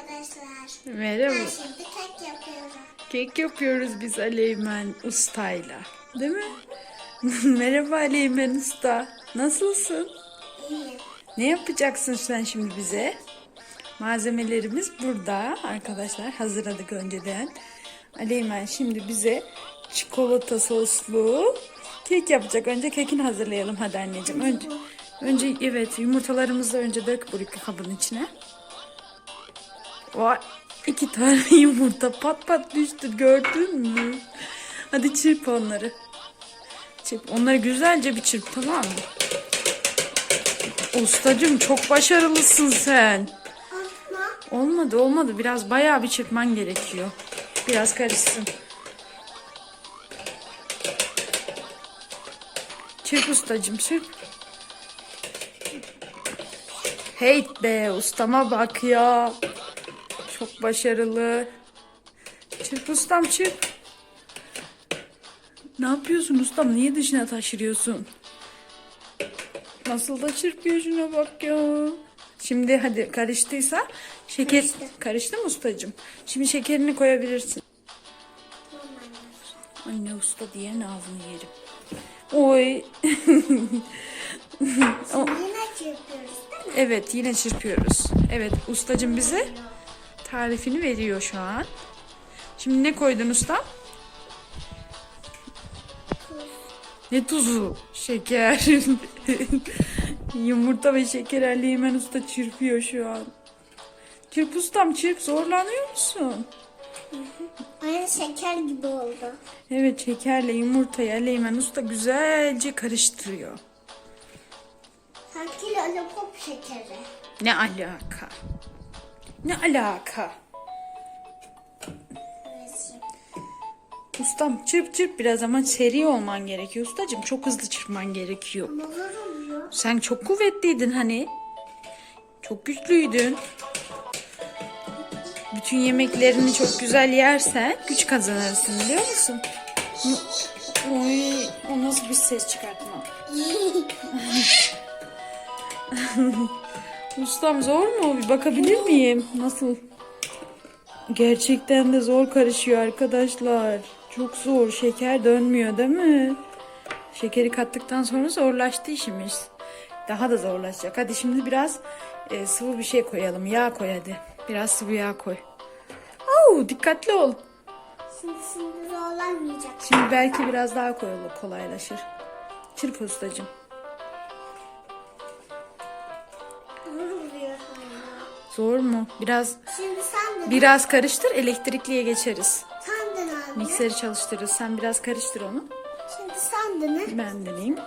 arkadaşlar. Merhaba. Ben şimdi kek yapıyorum. Kek yapıyoruz biz Aleymen Usta'yla. Değil mi? Merhaba Aleymen Usta. Nasılsın? İyi. Ne yapacaksın sen şimdi bize? Malzemelerimiz burada arkadaşlar. Hazırladık önceden. Aleymen şimdi bize çikolata soslu kek yapacak. Önce kekini hazırlayalım hadi anneciğim. Önce, önce evet yumurtalarımızı önce dök bu kabın içine. Vay iki tane yumurta pat pat düştü gördün mü? Hadi çırp onları. Çırp. Onları güzelce bir çırp tamam mı? Ustacım çok başarılısın sen. Olmadı olmadı. Biraz bayağı bir çırpman gerekiyor. Biraz karışsın. Çırp ustacım çırp. Hey be ustama bak ya. Çok başarılı. Çırp ustam çırp. Ne yapıyorsun ustam? Niye dışına taşırıyorsun? Nasıl da çırpıyor şuna bak ya. Şimdi hadi karıştıysa şeker Karıştı. karıştı mı ustacığım? Şimdi şekerini koyabilirsin. Anne usta diye ağzını yerim. Oy. O- yine çırpıyoruz değil mi? evet yine çırpıyoruz. Evet ustacığım bize tarifini veriyor şu an. Şimdi ne koydun usta? Ne tuzu? Şeker. Yumurta ve şeker Ali hemen usta çırpıyor şu an. Çırp ustam çırp zorlanıyor musun? Aynı şeker gibi oldu. Evet şekerle yumurtayı Ali Eymen usta güzelce karıştırıyor. Sanki lollipop şekeri. Ne alaka? Ne alaka? Ustam çırp çırp biraz ama seri olman gerekiyor ustacığım. Çok hızlı çırpman gerekiyor. Sen çok kuvvetliydin hani. Çok güçlüydün. Bütün yemeklerini çok güzel yersen güç kazanırsın biliyor musun? Oy, o nasıl bir ses çıkartma. Ustam zor mu? Bir bakabilir miyim? Nasıl? Gerçekten de zor karışıyor arkadaşlar. Çok zor. Şeker dönmüyor değil mi? Şekeri kattıktan sonra zorlaştı işimiz. Daha da zorlaşacak. Hadi şimdi biraz e, sıvı bir şey koyalım. Yağ koy hadi. Biraz sıvı yağ koy. Oo, dikkatli ol. Şimdi şimdi zorlanmayacak. Şimdi belki biraz daha koyalım kolaylaşır. Çırp ustacığım. Zor mu? Biraz Şimdi sen de biraz karıştır elektrikliye geçeriz. sen de ne? Mikseri çalıştırırız. Sen biraz karıştır onu. Şimdi sen de ne? Ben deneyeyim.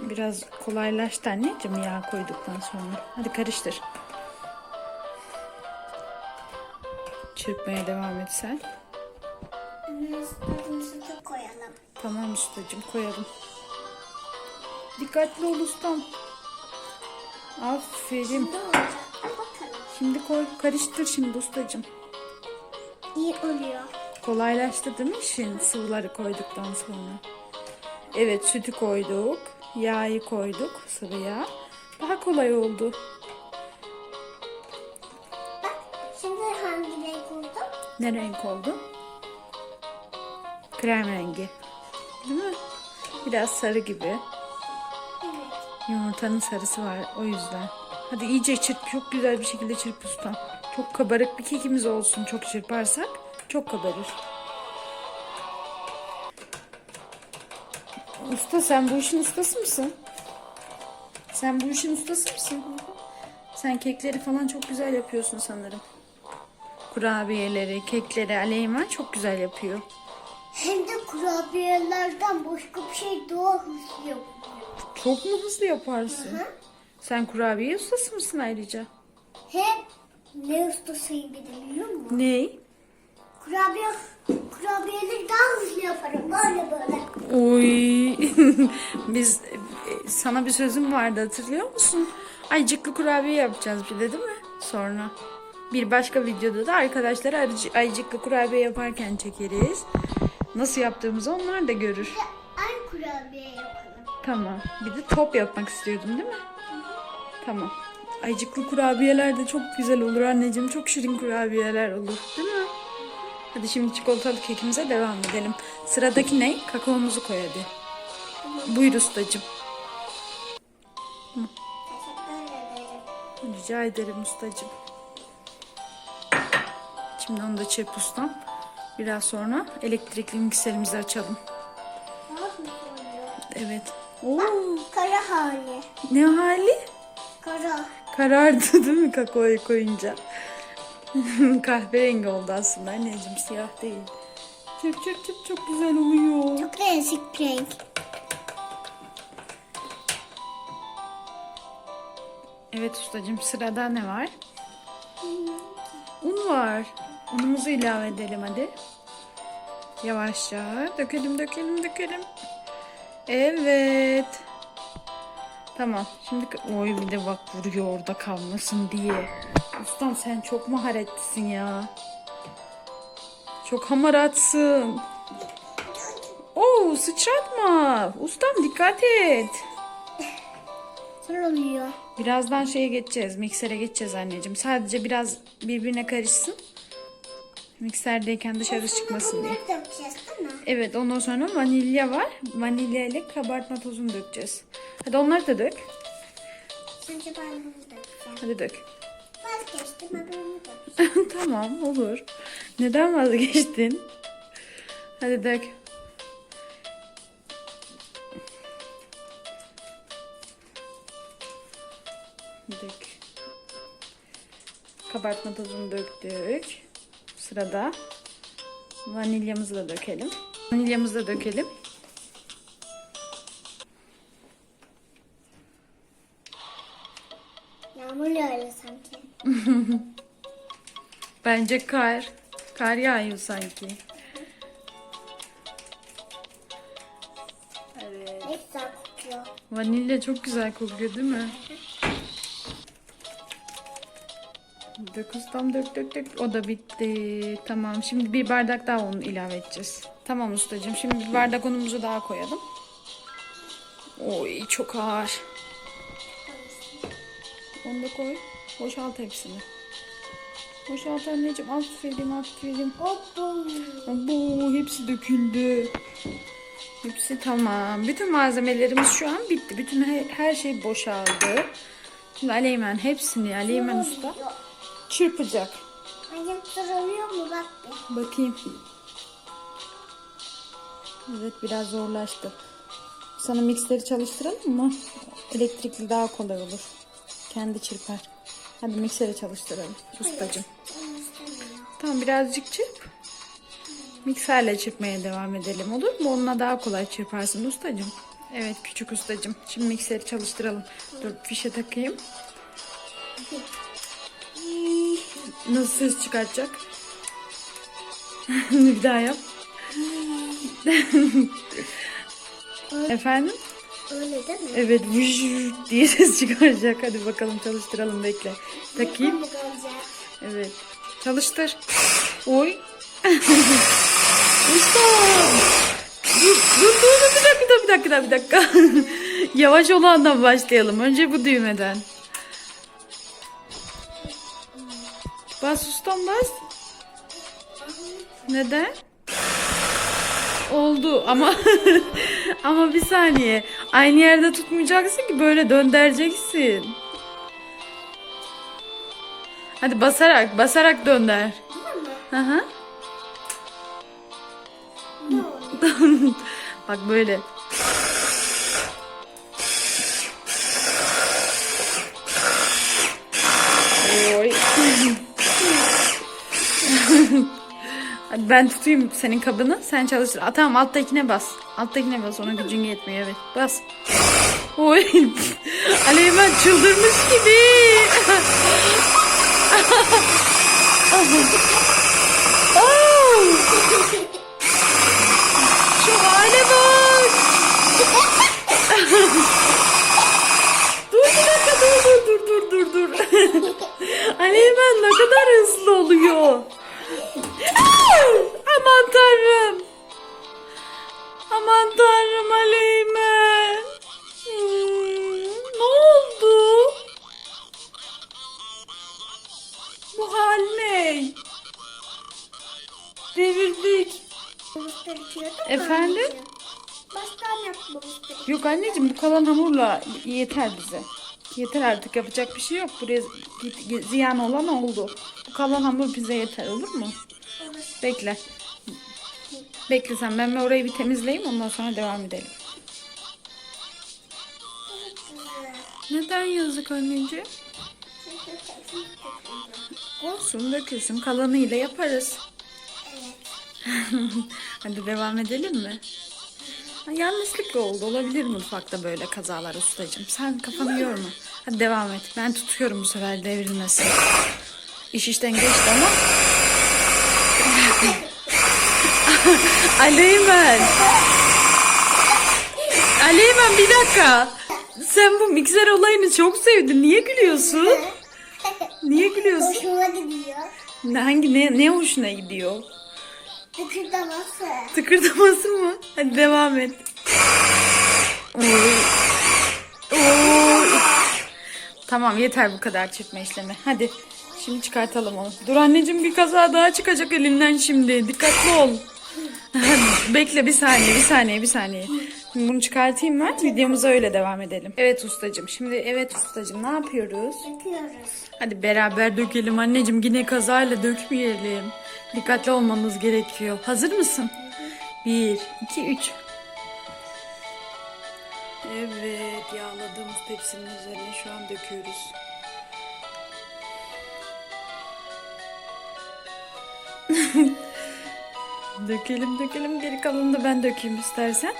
Biraz kolaylaştı anneciğim yağ koyduktan sonra. Hadi karıştır. Çırpmaya devam et sen. Üstüne sütü koyalım. Tamam ustacığım koyalım. Dikkatli ol ustam. Aferin. Olacak? Bakalım. Şimdi koy karıştır şimdi ustacığım. İyi oluyor. Kolaylaştı değil mi işin sıvıları koyduktan sonra? Evet sütü koyduk. Yağı koyduk sıvı yağ. Daha kolay oldu. Bak şimdi hangi renk oldu? Ne renk oldu? Krem rengi. Değil mi? Biraz sarı gibi. Yumurtanın sarısı var o yüzden. Hadi iyice çırp. Çok güzel bir şekilde çırp ustam. Çok kabarık bir kekimiz olsun. Çok çırparsak çok kabarır. Usta sen bu işin ustası mısın? Sen bu işin ustası mısın? Sen kekleri falan çok güzel yapıyorsun sanırım. Kurabiyeleri, kekleri Aleyman çok güzel yapıyor. Hem de kurabiyelerden başka bir şey hızlı yapıyor. Çok mu hızlı yaparsın? Sen kurabiye ustası mısın ayrıca? Hem ne ustasıyım bir de biliyor musun? Ney? Kurabiye, kurabiyeleri daha hızlı yaparım. Böyle böyle. Oy. Biz e, sana bir sözüm vardı hatırlıyor musun? Aycıklı kurabiye yapacağız bir de değil mi? Sonra. Bir başka videoda da arkadaşlar aycı- aycıklı kurabiye yaparken çekeriz. Nasıl yaptığımızı onlar da görür. Ay kurabiye yapalım. Tamam. Bir de top yapmak istiyordun değil mi? Tamam. Ayıcıklı kurabiyeler de çok güzel olur anneciğim. Çok şirin kurabiyeler olur. Değil mi? Hadi şimdi çikolatalı kekimize devam edelim. Sıradaki ne? Kakaomuzu koy hadi. Buyur ustacığım. Rica ederim ustacığım. Şimdi onu da çırp ustam. Biraz sonra elektrikli mikserimizi açalım. Evet. Oo, Kara hali. ne hali? Kara. Karardı değil mi kakaoyu koyunca? Kahverengi oldu aslında anneciğim siyah değil. Çırp çırp çırp çok güzel oluyor. Çok değişik renk. Evet ustacığım sırada ne var? Un var. Unumuzu ilave edelim hadi. Yavaşça dökelim dökelim dökelim. Evet. Tamam. Şimdi oy bir de bak vuruyor orada kalmasın diye. Ustam sen çok maharetlisin ya. Çok hamaratsın. Oo sıçratma. Ustam dikkat et. Sonra oluyor. Birazdan şeye geçeceğiz. Miksere geçeceğiz anneciğim. Sadece biraz birbirine karışsın. Mikserdeyken dışarı çıkmasın diye. Bunları dökeceğiz değil mi? Evet ondan sonra vanilya var. Vanilya ile kabartma tozunu dökeceğiz. Hadi onları da dök. Önce ben bunu dökeceğim. Hadi dök. Vazgeçtim ben bunu dökeceğim. tamam olur. Neden vazgeçtin? Hadi dök. Dök. Kabartma tozunu döktük. Sırada vanilyamızı da dökelim. Vanilyamızı da dökelim. Yağmur yağıyor sanki. Bence kar. Kar yağıyor sanki. Evet. Ne güzel kokuyor. Vanilya çok güzel kokuyor değil mi? Dök ustam dök dök dök. O da bitti. Tamam. Şimdi bir bardak daha un ilave edeceğiz. Tamam ustacığım. Şimdi bir bardak unumuzu daha koyalım. Oy çok ağır. Onu da koy. Boşalt hepsini. Boşalt anneciğim. Aferin aferin. Bu hepsi döküldü. Hepsi tamam. Bütün malzemelerimiz şu an bitti. Bütün her, her şey boşaldı. Şimdi Aleymen hepsini Aleymen Usta çırpacak. Annem sarılıyor mu bak bir. Bakayım. Evet biraz zorlaştı. Sana mikseri çalıştıralım mı? Elektrikli daha kolay olur. Kendi çırpar. Hadi mikseri çalıştıralım ustacığım. Tamam birazcık çırp. Mikserle çırpmaya devam edelim olur mu? Onunla daha kolay çırparsın ustacığım. Evet küçük ustacığım. Şimdi mikseri çalıştıralım. Dur fişe takayım. Nasıl ses çıkartacak? Bir daha yap. Efendim? Öyle değil mi? Evet vuş diye ses çıkaracak. Hadi bakalım çalıştıralım bekle. Takayım. Evet. Çalıştır. Oy. Usta. Dur, dur, dur, bir dakika, bir dakika, bir dakika. Yavaş olandan başlayalım. Önce bu düğmeden. Bas ustam bas. Neden? Oldu ama ama bir saniye. Aynı yerde tutmayacaksın ki böyle döndüreceksin. Hadi basarak, basarak dönder. Hı hı. Oluyor? Bak böyle. Ben tutayım senin kabını. Sen çalıştır. Aa, tamam alttakine bas. Alttakine bas. Ona gücün yetmiyor. Evet. Bas. Oy. Aleymen çıldırmış gibi. Şu hale bak. dur bir dakika dur dur dur dur dur. Aleymen ne kadar hızlı oluyor. Aman tanrım. Aman tanrım Aleymen. Hmm, ne oldu? Bu hal ne? Devirdik. Efendim? Baştan yap babası. Yok anneciğim bu kalan hamurla yeter bize. Yeter artık yapacak bir şey yok. Buraya ziyan olan oldu. Bu kalan hamur bize yeter olur mu? Bekle. Bekle sen ben orayı bir temizleyeyim ondan sonra devam edelim. Neden yazık anneciğim? Olsun dökülsün kalanıyla yaparız. Hadi devam edelim mi? Yanlışlıkla oldu. Olabilir mutfakta böyle kazalar ustacığım. Sen kafanı yorma. Hadi devam et. Ben tutuyorum bu sefer devrilmesin. İş işten geçti ama. Aleymen. Aleymen bir dakika. Sen bu mikser olayını çok sevdin. Niye gülüyorsun? Niye gülüyorsun? Hoşuma gidiyor. Hangi ne, ne hoşuna gidiyor? Tıkırdaması. Tıkırdaması mı? Hadi devam et. Tamam yeter bu kadar çırpma işlemi. Hadi şimdi çıkartalım onu. Dur anneciğim bir kaza daha çıkacak elinden şimdi. Dikkatli ol. Bekle bir saniye bir saniye bir saniye. Şimdi bunu çıkartayım ben. Videomuza öyle devam edelim. Evet ustacığım. Şimdi evet ustacığım ne yapıyoruz? Döküyoruz. Hadi beraber dökelim anneciğim. Yine kazayla dökmeyelim. Dikkatli olmamız gerekiyor. Hazır mısın? Bir, iki, üç. Evet, yağladığımız tepsinin üzerine şu an döküyoruz. dökelim dökelim. Geri kalanını da ben dökeyim istersen.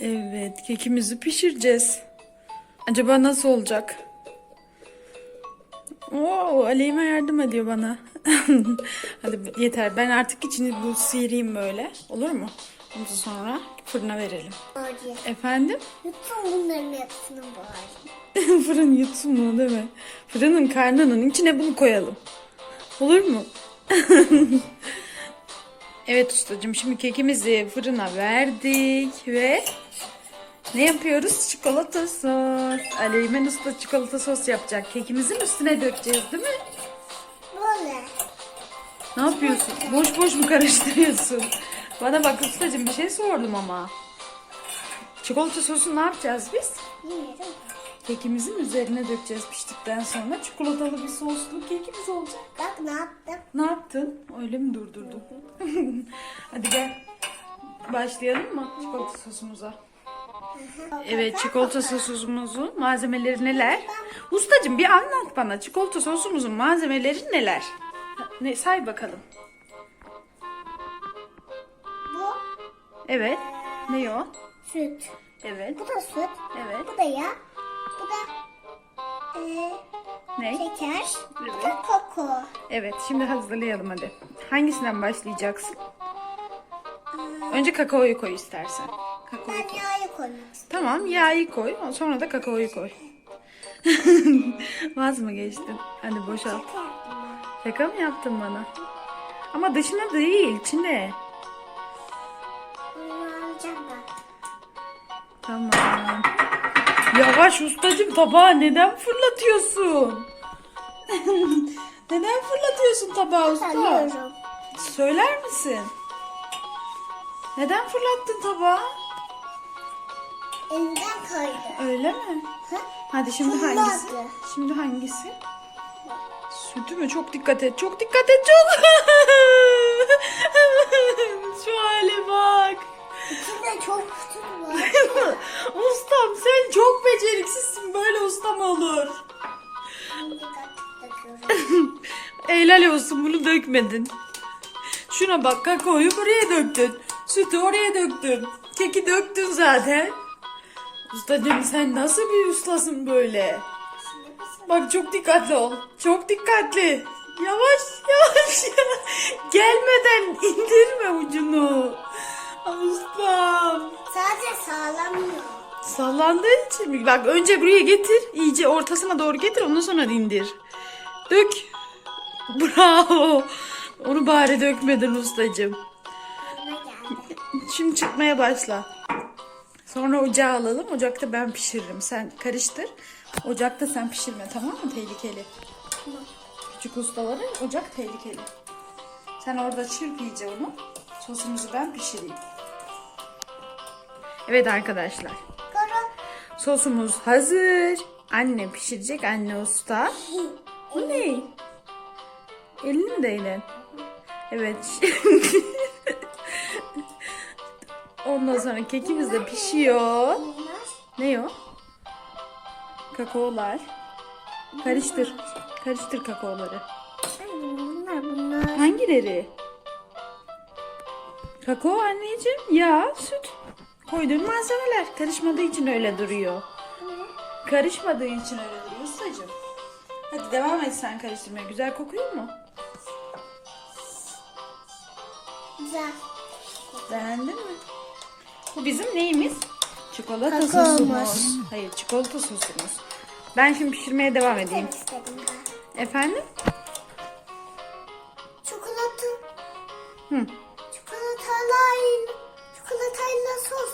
Evet, kekimizi pişireceğiz. Acaba nasıl olacak? Oo, Aleyme yardım ediyor bana. Hadi yeter. Ben artık içini bu sıyırayım böyle. Olur mu? Ondan sonra fırına verelim. Bari. Efendim? Yutsun bunların hepsini bari. Fırın yutsun mu değil mi? Fırının karnının içine bunu koyalım. Olur mu? evet ustacığım şimdi kekimizi fırına verdik ve ne yapıyoruz? Çikolata sos. Aleymen usta çikolata sos yapacak. Kekimizin üstüne dökeceğiz değil mi? Böyle. Ne yapıyorsun? Boş boş mu karıştırıyorsun? Bana bak ustacığım bir şey sordum ama. Çikolata sosu ne yapacağız biz? Bilmiyorum. Kekimizin üzerine dökeceğiz piştikten sonra. Çikolatalı bir soslu kekimiz olacak. Bak ne yaptım. Ne yaptın? Öyle mi durdurdun? Hadi gel. Başlayalım mı çikolata sosumuza? Evet çikolata sosumuzun malzemeleri neler? Ustacığım bir anlat bana çikolata sosumuzun malzemeleri neler? Ne say bakalım. Bu Evet. Ne o? süt. Evet. Bu da süt. Evet. Bu da yağ. Bu da eee Ne? şeker. Bu Evet. da koko. Evet şimdi hazırlayalım hadi. Hangisinden başlayacaksın? Önce kakaoyu koy istersen. Kakaoyu Ben koy. yağı koymak istiyorum. Tamam yağı koy. Sonra da kakaoyu koy. Vaz mı geçtin? Hadi boşalt. Şaka mı yaptın bana? Ama dışına değil, içine. Bunu alacağım ben. Tamam. Yavaş ustacığım tabağı neden fırlatıyorsun? neden fırlatıyorsun tabağı usta? Sanıyorum. Söyler misin? Neden fırlattın tabağı? Elinden kaydı. Öyle mi? Hı? Hadi şimdi Fırlattı. hangisi? Şimdi hangisi? Sütü mü? Çok dikkat et. Çok dikkat et. Çok. Şu hale bak. İçinde çok süt. Ustam sen çok beceriksizsin. Böyle ustam olur. Helal olsun bunu dökmedin. Şuna bak kakaoyu buraya döktün. Sütü oraya döktün. Keki döktün zaten. Ustacığım sen nasıl bir ustasın böyle? Bak çok dikkatli ol. Çok dikkatli. Yavaş yavaş. Gelmeden indirme ucunu. Ustam. Sadece sağlamıyor. Sallandığı için mi? Bak önce buraya getir. iyice ortasına doğru getir. Ondan sonra indir. Dök. Bravo. Onu bari dökmedin ustacığım. Şimdi çıkmaya başla. Sonra ocağa alalım. Ocakta ben pişiririm. Sen karıştır. Ocakta sen pişirme tamam mı? Tehlikeli. Küçük ustaların ocak tehlikeli. Sen orada çırp iyice onu. Sosumuzu ben pişireyim. Evet arkadaşlar. Sosumuz hazır. Anne pişirecek anne usta. Bu ne? Elini de eğlen. Evet. Ondan sonra kekimiz de pişiyor. Ne o? Kakaolar. Karıştır. Karıştır kakaoları. Bunlar bunlar. Hangileri? Kakao anneciğim, yağ, süt. Koyduğun malzemeler. Karışmadığı için öyle duruyor. Karışmadığı için öyle duruyor ustacığım. Hadi devam et sen karıştırmaya. Güzel kokuyor mu? Güzel. Beğendin mi? Bu bizim neyimiz? Çikolata Kakaomuz. sosumuz. Hayır çikolata sosumuz. Ben şimdi pişirmeye devam edeyim. Sen istedim ben. Efendim? Çikolata. Hı.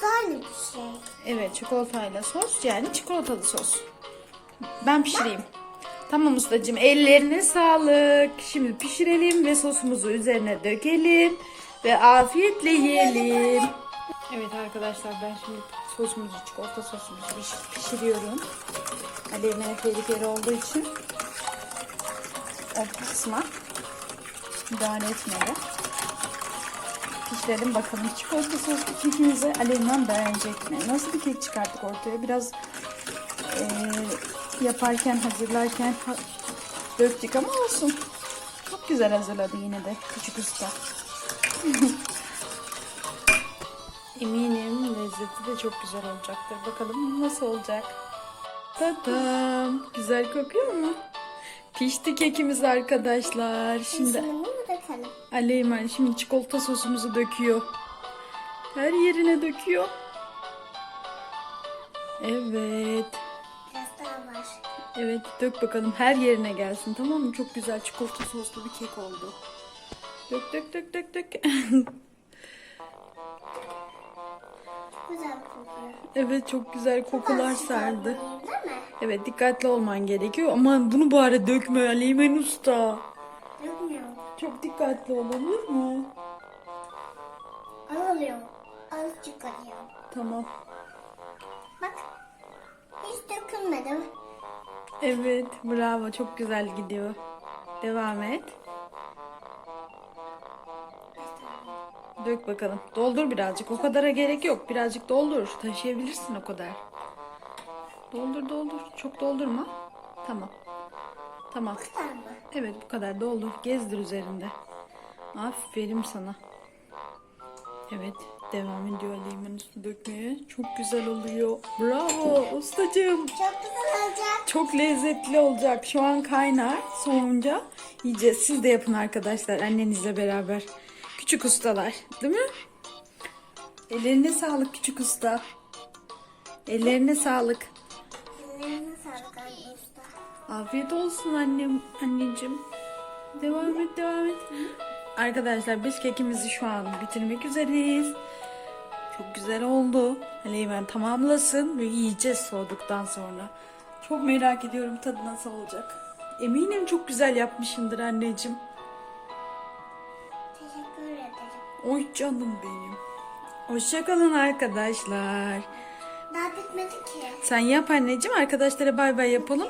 Sos aynı bir şey. Evet çikolatayla sos yani çikolatalı sos. Ben pişireyim. Tamam ustacığım ellerine sağlık. Şimdi pişirelim ve sosumuzu üzerine dökelim. Ve afiyetle yiyelim. Evet arkadaşlar ben şimdi sosumuzu çikolata sosumuzu piş- pişiriyorum. Alevine tehlikeli olduğu için o kısma müdahale etmeden pişirelim bakalım çikolata soslu kekimizi Aleyna beğenecek mi? Nasıl bir kek çıkarttık ortaya? Biraz eee, yaparken hazırlarken ha- döktük ama olsun. Çok güzel hazırladı yine de küçük usta. Eminim lezzeti de çok güzel olacaktır. Bakalım nasıl olacak? Tadam. Güzel kokuyor mu? Pişti kekimiz arkadaşlar. Şimdi Aleymen şimdi çikolata sosumuzu döküyor. Her yerine döküyor. Evet. Biraz daha var. Evet dök bakalım her yerine gelsin tamam mı? Çok güzel çikolata soslu bir kek oldu. Dök dök dök dök dök. Güzel kokuyor. evet çok güzel kokular sardı. Evet dikkatli olman gerekiyor. Aman bunu bari dökme Aleymen Usta. Dökmüyorum. Çok dikkatli ol olur mu? Alıyorum. Azıcık alıyorum. Tamam. Bak. Hiç dökülmedi. Evet bravo çok güzel gidiyor. Devam et. Dök bakalım. Doldur birazcık. O kadara gerek yok. Birazcık doldur. Taşıyabilirsin o kadar. Doldur doldur. Çok doldurma. Tamam. Tamam. Tamam mı? Evet bu kadar doldur. Gezdir üzerinde. Aferin sana. Evet devam ediyor Aleymen üstü dökmeye. Çok güzel oluyor. Bravo ustacığım. Çok güzel olacak. Çok lezzetli olacak. Şu an kaynar. Soğunca yiyeceğiz. Siz de yapın arkadaşlar annenizle beraber. Küçük ustalar. Değil mi? Ellerine sağlık küçük usta. Ellerine sağlık. Afiyet olsun annem, anneciğim. Devam et, devam et. Arkadaşlar biz kekimizi şu an bitirmek üzereyiz. Çok güzel oldu. Aleymen tamamlasın ve yiyeceğiz soğuduktan sonra. Çok merak ediyorum tadı nasıl olacak. Eminim çok güzel yapmışımdır anneciğim. Teşekkür ederim. Oy canım benim. Hoşçakalın arkadaşlar. Daha bitmedi ki. Sen yap anneciğim arkadaşlara bay bay yapalım.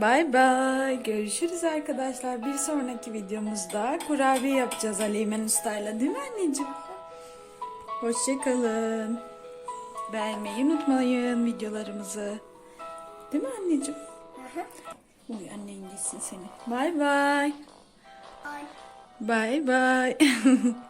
Bay bay. Görüşürüz arkadaşlar. Bir sonraki videomuzda kurabiye yapacağız Aleymen Usta'yla değil mi anneciğim? Hoşçakalın. Beğenmeyi unutmayın videolarımızı. Değil mi anneciğim? Hı hı. Uy annen gitsin seni. Bay bay. Ay. Bay bay.